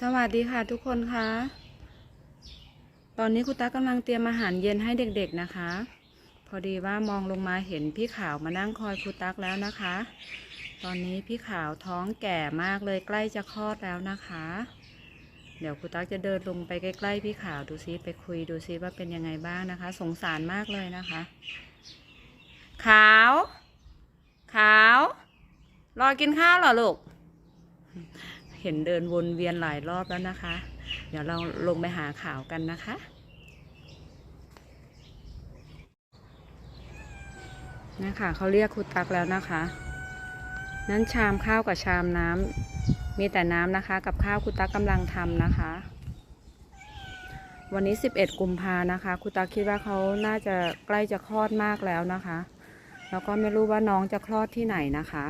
สวัสดีค่ะทุกคนคะ ตอนนี้คุณตั๊กกำลังเตรียมอาหารเย็นให้เด็กๆนะคะ พอดีว่ามองลงมาเห็นพี่ขาวมานั่งคอยคุณตั๊กแล้วนะคะ ตอนนี้พี่ขาวท้องแก่มากเลยใกล้จะคลอดแล้วนะคะ เดี๋ยวคุณตั๊กจะเดินลงไปใกล้ๆพี่ขาวดูซิไปคุยดูซิว่าเป็นยังไงบ้างนะคะ สงสารมากเลยนะคะ ขาว ขาว รอกินข้าวเหรอลูก เห็นเดินวนเวียนหลายรอบแล้วนะคะ เดี๋ยวเราลงไปหาข่าวกันนะคะนี่ค่ะเขาเรียกครูตักแล้วนะคะ นั้นชามข้าวกับชามน้ำมีแต่น้ำนะคะ กับข้าวครูตักกำลังทำนะคะ วันนี้ 11 กุมภานะคะครูตักคิดว่าเขาน่าจะใกล้จะคลอดมากแล้วนะคะ แล้วก็ไม่รู้ว่าน้องจะคลอดที่ไหนนะคะ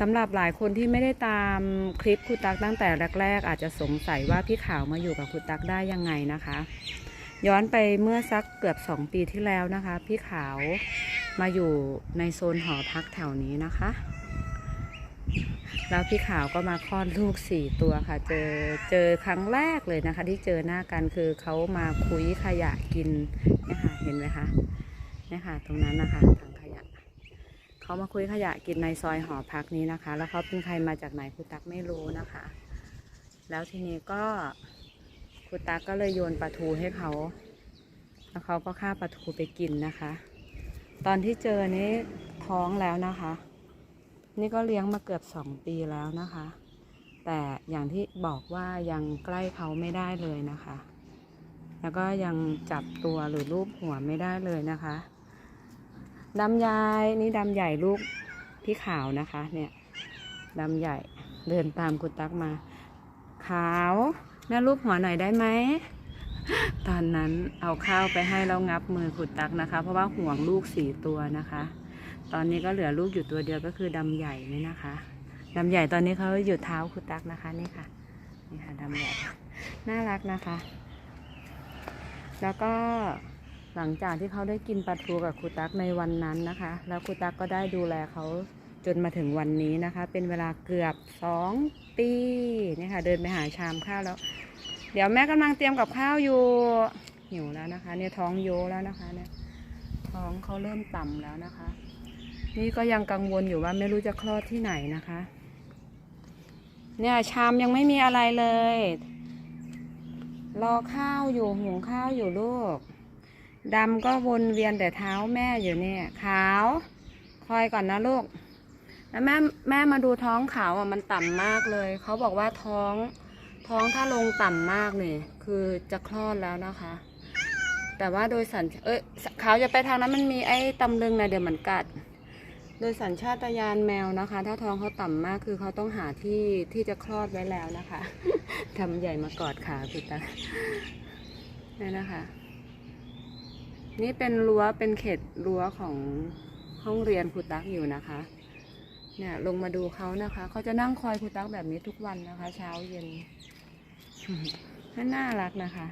สำหรับหลายคนที่ไม่ได้ตามคลิปครูตักตั้งแต่แรก ๆ อาจจะสงสัยว่าพี่ขาวมาอยู่กับครูตักได้ยังไงนะคะ ย้อนไปเมื่อสักเกือบสองปีที่แล้วนะคะ พี่ขาวมาอยู่ในโซนหอพักแถวนี้นะคะ แล้วพี่ขาวก็มาคลอดลูกสี่ตัวค่ะ เจอเจอครั้งแรกเลยนะคะ ที่เจอหน้ากันคือเขามาคุยขยะกินเนี่ยค่ะเห็นไหมคะนี่ค่ะตรงนั้นนะคะถังขยะ เขามาคุยขยะกินในซอยหอพักนี้นะคะ แล้วเขาเป็นใครมาจากไหนครูตักไม่รู้นะคะ แล้วทีนี้ก็ครูตักก็เลยโยนปลาทูให้เขา แล้วเขาก็ฆ่าปลาทูไปกินนะคะ ตอนที่เจอนี้ท้องแล้วนะคะ นี่ก็เลี้ยงมาเกือบสองปีแล้วนะคะ แต่อย่างที่บอกว่ายังใกล้เขาไม่ได้เลยนะคะ แล้วก็ยังจับตัวหรือรูปหัวไม่ได้เลยนะคะ ดำยายนี่ดำใหญ่ลูกพี่ขาวนะคะ เนี่ยดำใหญ่เดินตามคุณตักมา ขาวแม่รูปหัวหน่อยได้ไหมตอนนั้นเอาข้าวไปให้แล้วงับมือคุณตักนะคะ เพราะว่าห่วงลูกสี่ตัวนะคะ ตอนนี้ก็เหลือลูกอยู่ตัวเดียวก็คือดำใหญ่นี่นะคะดำใหญ่ตอนนี้เขาอยู่เท้าคุณตักนะคะนี่ค่ะนี่ค่ะดำใหญ่น่ารักนะคะ แล้วก็ หลังจากที่เขาได้กินปลาทูกับครูตักในวันนั้นนะคะ แล้วครูตักก็ได้ดูแลเขาจนมาถึงวันนี้นะคะ เป็นเวลาเกือบสองปีนี่ค่ะ เดินไปหาชามข้าวแล้ว เดี๋ยวแม่กำลังเตรียมกับข้าวอยู่หิวแล้วนะคะ เนี่ยท้องโยแล้วนะคะ เนี่ย ท้องเขาเริ่มต่ำแล้วนะคะ นี่ก็ยังกังวลอยู่ว่าไม่รู้จะคลอดที่ไหนนะคะ เนี่ยชามยังไม่มีอะไรเลย รอข้าวอยู่หุงข้าวอยู่ลูก ดำก็วนเวียนแต่เท้าแม่อยู่เนี่ย ขาวคอยก่อนนะลูกแล้วแม่แม่มาดูท้องขาวอะมันต่ำมากเลย เขาบอกว่าท้องท้องถ้าลงต่ำมากเนี่ยคือจะคลอดแล้วนะคะ แต่ว่าโดยสัญเอ้ยขาวจะไปทางนั้นมันมีไอ้ตำลึงนะเดี๋ยวมันกัด โดยสัญชาตญาณแมวนะคะ ถ้าท้องเขาต่ำมากคือเขาต้องหาที่ที่จะคลอดไว้แล้วนะคะทำใหญ่มากอดขาพี่ตานี่นะคะ นี่เป็นรั้วเป็นเขตรั้วของห้องเรียนครูตักอยู่นะคะ เนี่ยลงมาดูเขานะคะเขาจะนั่งคอยครูตักแบบนี้ทุกวันนะคะ เช้าเย็นน่ารักนะคะ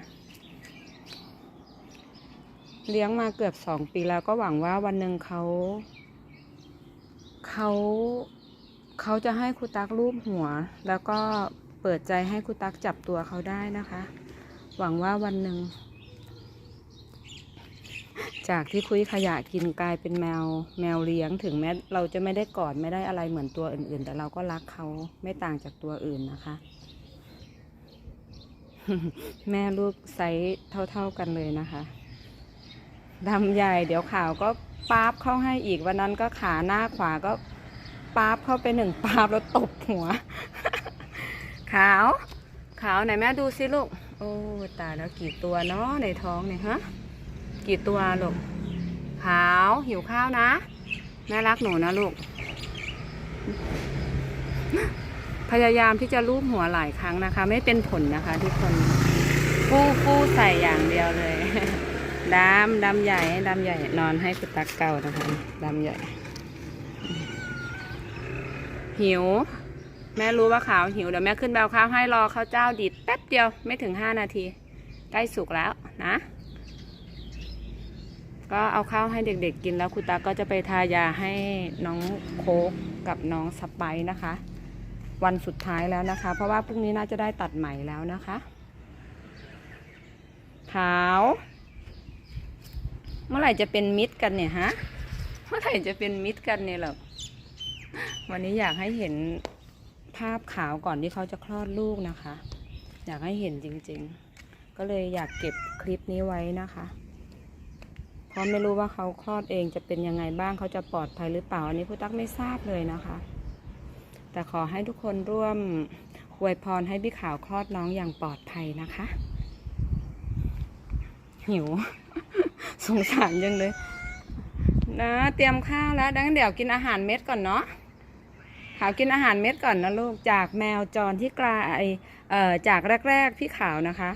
เลี้ยงมาเกือบสองปีแล้วก็หวังว่าวันหนึ่งเขาเขาเขาจะให้ครูตักรูปหัว แล้วก็เปิดใจให้ครูตักจับตัวเขาได้นะคะ หวังว่าวันหนึ่ง จากที่คุยขยะกินกลายเป็นแมวแมวเลี้ยงถึงแม้เราจะไม่ได้กอดไม่ได้อะไรเหมือนตัวอื่น ๆ แต่เราก็รักเขาไม่ต่างจากตัวอื่นนะคะ แม่ลูกไซส์เท่า ๆกันเลยนะคะดำใหญ่เดี๋ยวขาวก็ป๊าบเข้าให้อีกวันนั้นก็ขาหน้าขวาก็ป๊าบเข้าไปหนึ่งป๊าบแล้วตบหัว ขาว ขาวไหนแม่ดูสิลูก โอ้ตายแล้วกี่ตัวเนาะในท้องเนี่ยฮะ กี่ตัวลูก ขาวหิวข้าวนะแม่รักหนูนะลูก พยายามที่จะลูบหัวหลายครั้งนะคะ ไม่เป็นผลนะคะ ทุกคนฟู่ฟู่ใส่อย่างเดียวเลยดำดำใหญ่ดำใหญ่นอนให้กุตักเก่านะคะดำใหญ่ หิว แม่รู้ว่าขาวหิวเดี๋ยวแม่ขึ้นแบวข้าวให้รอข้าวเจ้าดิดแป๊บเดียวไม่ถึงห้านาที ใกล้สุกแล้วนะ ก็เอาข้าวให้เด็กๆกินแล้วคุณตาก็จะไปทายาให้น้องโคกกับน้องสไปซ์นะคะ วันสุดท้ายแล้วนะคะ เพราะว่าพรุ่งนี้น่าจะได้ตัดใหม่แล้วนะคะขาว เมื่อไหร่จะเป็นมิตรกันเนี่ยฮะเมื่อไหร่จะเป็นมิตรกันเนี่ยหรอวันนี้อยากให้เห็นภาพขาวก่อนที่เขาจะคลอดลูกนะคะ อยากให้เห็นจริงๆ ก็เลยอยากเก็บคลิปนี้ไว้นะคะ ราะไม่รู้ว่าเขาคลอดเองจะเป็นยังไงบ้างเขาจะปลอดภัยหรือเปล่า อันนี้ผู้ตักไม่ทราบเลยนะคะ แต่ขอให้ทุกคนร่วมอวยพรให้พี่ขาวคลอดน้องอย่างปลอดภัยนะคะ หิว สงสารจังเลย นะเตรียมข้าวแล้วดังนั้นเดี๋ยวกินอาหารเม็ดก่อนเนาะขาวกินอาหารเม็ดก่อนนะลูกจากแมวจรที่กลายเอ่อจากแรก ๆ พี่ขาวนะคะ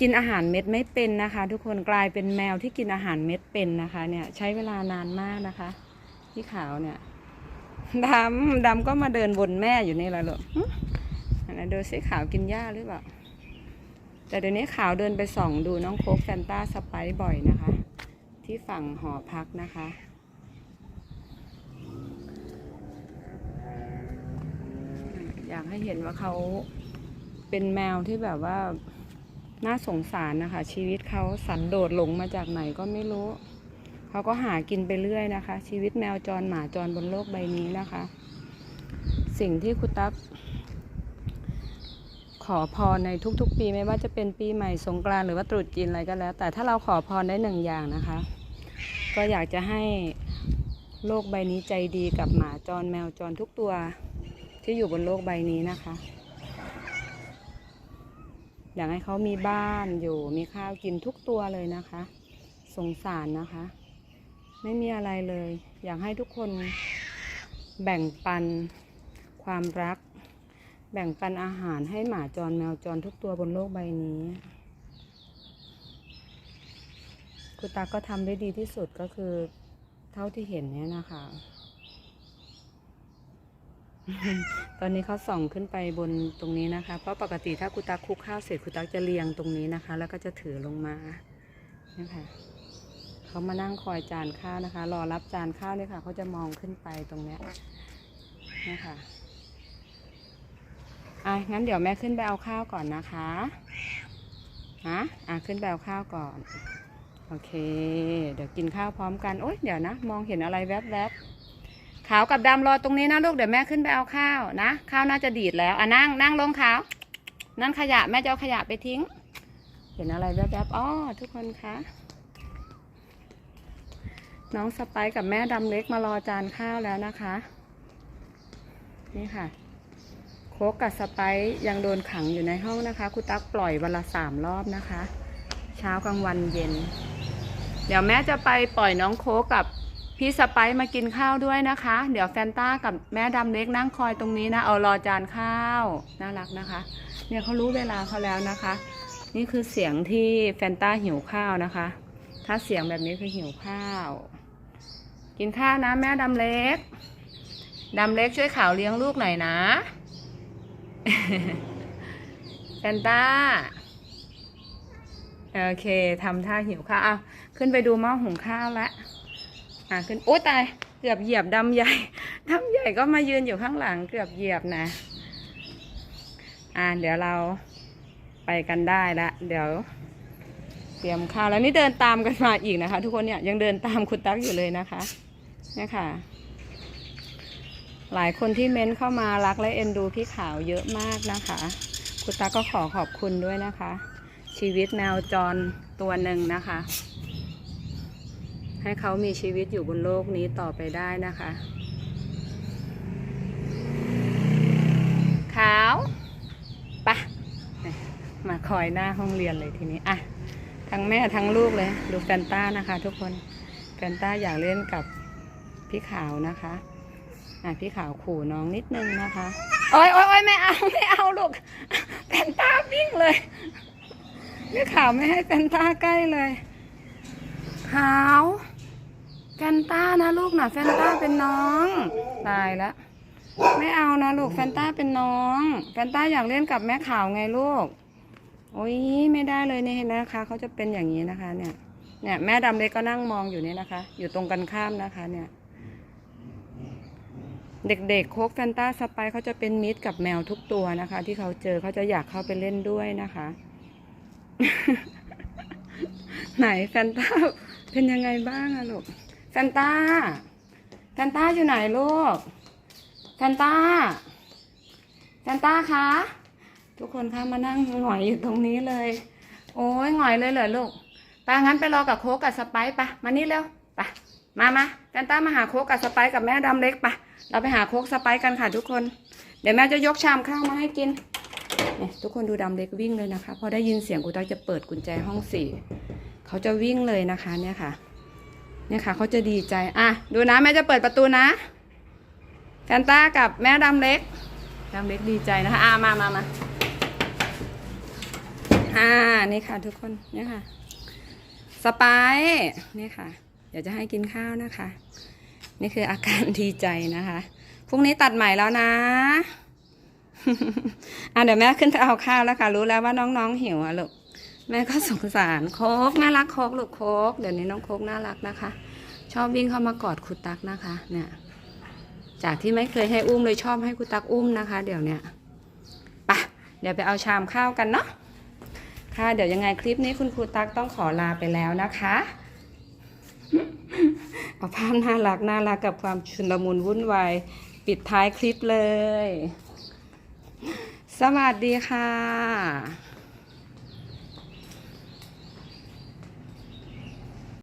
กินอาหารเม็ดไม่เป็นนะคะ ทุกคนกลายเป็นแมวที่กินอาหารเม็ดเป็นนะคะ เนี่ยใช้เวลานานมากนะคะพี่ขาวเนี่ยดำดำก็มาเดินวนแม่อยู่นี่แหละลูกหึอันนั้นดูสิขาวกินหญ้าหรือเปล่าแต่เดี๋ยวนี้ขาวเดินไปส่องดูน้องโคกแฟนตาสไปซ์บ่อยนะคะ ที่ฝั่งหอพักนะคะอยากให้เห็นว่าเขาเป็นแมวที่แบบว่า น่าสงสารนะคะ ชีวิตเขาสันโดษหลงมาจากไหนก็ไม่รู้ เขาก็หากินไปเรื่อยนะคะ ชีวิตแมวจรหมาจรบนโลกใบนี้นะคะ สิ่งที่คุณตั๊กขอพรในทุกๆ ปีไม่ว่าจะเป็นปีใหม่สงกรานต์หรือว่าตรุษจีนอะไรก็แล้ว แต่ถ้าเราขอพรได้หนึ่งอย่างนะคะ ก็อยากจะให้โลกใบนี้ใจดีกับหมาจรแมวจรทุกตัวที่อยู่บนโลกใบนี้นะคะ อยากให้เขามีบ้านอยู่มีข้าวกินทุกตัวเลยนะคะ สงสารนะคะ ไม่มีอะไรเลย อยากให้ทุกคนแบ่งปันความรัก แบ่งปันอาหารให้หมาจรแมวจรทุกตัวบนโลกใบนี้คุณตาก็ทำได้ดีที่สุดก็คือเท่าที่เห็นเนี่ยนะคะ ตอนนี้เขาส่องขึ้นไปบนตรงนี้นะคะ เพราะปกติถ้าคุณตาคุกข้าวเสร็จคุณตาจะเรียงตรงนี้นะคะ แล้วก็จะถือลงมานะคะเขามานั่งคอยจานข้าวนะคะ รอรับจานข้าวเนี่ยค่ะเขาจะมองขึ้นไปตรงเนี้ยนะคะอะงั้นเดี๋ยวแม่ขึ้นไปเอาข้าวก่อนนะคะฮะอะขึ้นไปเอาข้าวก่อน โอเค เดี๋ยวกินข้าวพร้อมกัน โอ๊ยเดี๋ยวนะ มองเห็นอะไรแวบๆ ขาวกับดำรอตรงนี้นะลูกเดี๋ยวแม่ขึ้นไปเอาข้าวนะ ข้าวน่าจะดีดแล้วอะนั่งนั่งลงขาว นั่นขยะแม่จะเอาขยะไปทิ้ง เห็นอะไรแวบๆอ๋อทุกคนคะน้องสไปกับแม่ดำเล็กมารอจานข้าวแล้วนะคะ นี่ค่ะ โคกกับสไปยังโดนขังอยู่ในห้องนะคะคุณตั๊กปล่อยวันละสามรอบนะคะ เช้ากลางวันเย็น เดี๋ยวแม่จะไปปล่อยน้องโคกกับ พี่สไปซ์มากินข้าวด้วยนะคะ เดี๋ยวแฟนต้ากับแม่ดำเล็กนั่งคอยตรงนี้นะ เอารอจานข้าว น่ารักนะคะ เนี่ยเขารู้เวลาเขาแล้วนะคะ นี่คือเสียงที่แฟนต้าหิวข้าวนะคะ ถ้าเสียงแบบนี้คือหิวข้าว กินข้าวนะแม่ดำเล็กดำเล็กช่วยข่าวเลี้ยงลูกหน่อยนะแฟนต้าโอเคทำท่าหิวข้าวเอาขึ้นไปดูหม้อหุงข้าวละ อะขึ้นโอ้ตายเกือบเหยียบดำใหญ่ดำใหญ่ก็มายืนอยู่ข้างหลังเกือบเหยียบนะ อะเดี๋ยวเราไปกันได้ละเดี๋ยว เตรียมข้าวแล้วนี่เดินตามกันมาอีกนะคะ ทุกคนเนี่ยยังเดินตามคุณตั๊กอยู่เลยนะคะเนี่ยค่ะ หลายคนที่เม้นเข้ามารักและเอ็นดูพี่ขาวเยอะมากนะคะ คุณตาก็ขอขอบคุณด้วยนะคะ ชีวิตแมวจรตัวหนึ่งนะคะ ให้เขามีชีวิตอยู่บนโลกนี้ต่อไปได้นะคะ ขาวปะมาคอยหน้าห้องเรียนเลยทีนี้อะทั้งแม่ทั้งลูกเลย ดูแฟนต้านะคะทุกคนแฟนต้าอยากเล่นกับพี่ขาวนะคะอะพี่ขาวขู่น้องนิดนึงนะคะโอ๊ยโอ๊ยโอ๊ยไม่เอาไม่เอาลูกแฟนต้าวิ่งเลยพี่ขาวไม่ให้แฟนต้าใกล้เลยขาว แฟนต้านะลูกนะแฟนต้าเป็นน้อง ตายแล้วไม่เอานะลูกแฟนต้าเป็นน้องแฟนต้าอยากเล่นกับแม่ขาวไงลูก โอ้ยไม่ได้เลยเนี่ยเห็นนะคะเขาจะเป็นอย่างนี้นะคะเนี่ยเนี่ยแม่ดำเล็กก็นั่งมองอยู่เนี่ยนะคะ อยู่ตรงกันข้ามนะคะ เนี่ย เด็กๆโคกแฟนตาสไปเขาจะเป็นมิตรกับแมวทุกตัวนะคะ ที่เขาเจอเขาจะอยากเข้าไปเล่นด้วยนะคะ ไหนแฟนตาเป็นยังไงบ้างอะลูก แฟนตาแฟนตาอยู่ไหนลูกแฟนตาแฟนตาคะทุกคนคะมานั่งหงอยอยู่ตรงนี้เลย โอ้ยหงอยเลยเหรอลูกไปงั้นไปรอกับโคกกับสไปซ์ไปมานี่เร็วไปมามาแฟนตามาหาโคกกับสไปซ์กับแม่ดำเล็กไปเราไปหาโคกสไปซ์กันค่ะทุกคน เดี๋ยวแม่จะยกชามข้าวมาให้กินเนี่ยทุกคนดูดำเล็กวิ่งเลยนะคะพอได้ยินเสียงกูตักจะเปิดกุญแจห้องสี่เขาจะวิ่งเลยนะคะเนี่ยค่ะ เนี่ยค่ะเขาจะดีใจ อะ ดูนะแม่จะเปิดประตูนะแฟนตากับแม่ดำเล็กดำเล็กดีใจนะคะ อะมามามาอ่า นี่ค่ะทุกคนเนี่ยค่ะสไปซ์นี่ค่ะ เดี๋ยวจะให้กินข้าวนะคะ นี่คืออาการดีใจนะคะ พรุ่งนี้ตัดใหม่แล้วนะ อะเดี๋ยวแม่ขึ้นไปเอาข้าวแล้วค่ะ รู้แล้วว่าน้องๆหิวอะลูก แม่ก็สงสารโคกน่ารักโคกลูกโคกเดี๋ยวนี้น้องโคกน่ารักนะคะ ชอบวิ่งเข้ามากอดคุณตักนะคะ เนี่ย จากที่ไม่เคยให้อุ้มเลยชอบให้คุณตักอุ้มนะคะ เดี๋ยวเนี้ยปะเดี๋ยวไปเอาชามข้าวกันเนาะค่ะ เดี๋ยวยังไงคลิปนี้คุณครูตักต้องขอลาไปแล้วนะคะเอาภาพน่ารักน่ารักกับความชุนละมุนวุ่นวายปิดท้ายคลิปเลย สวัสดีค่ะ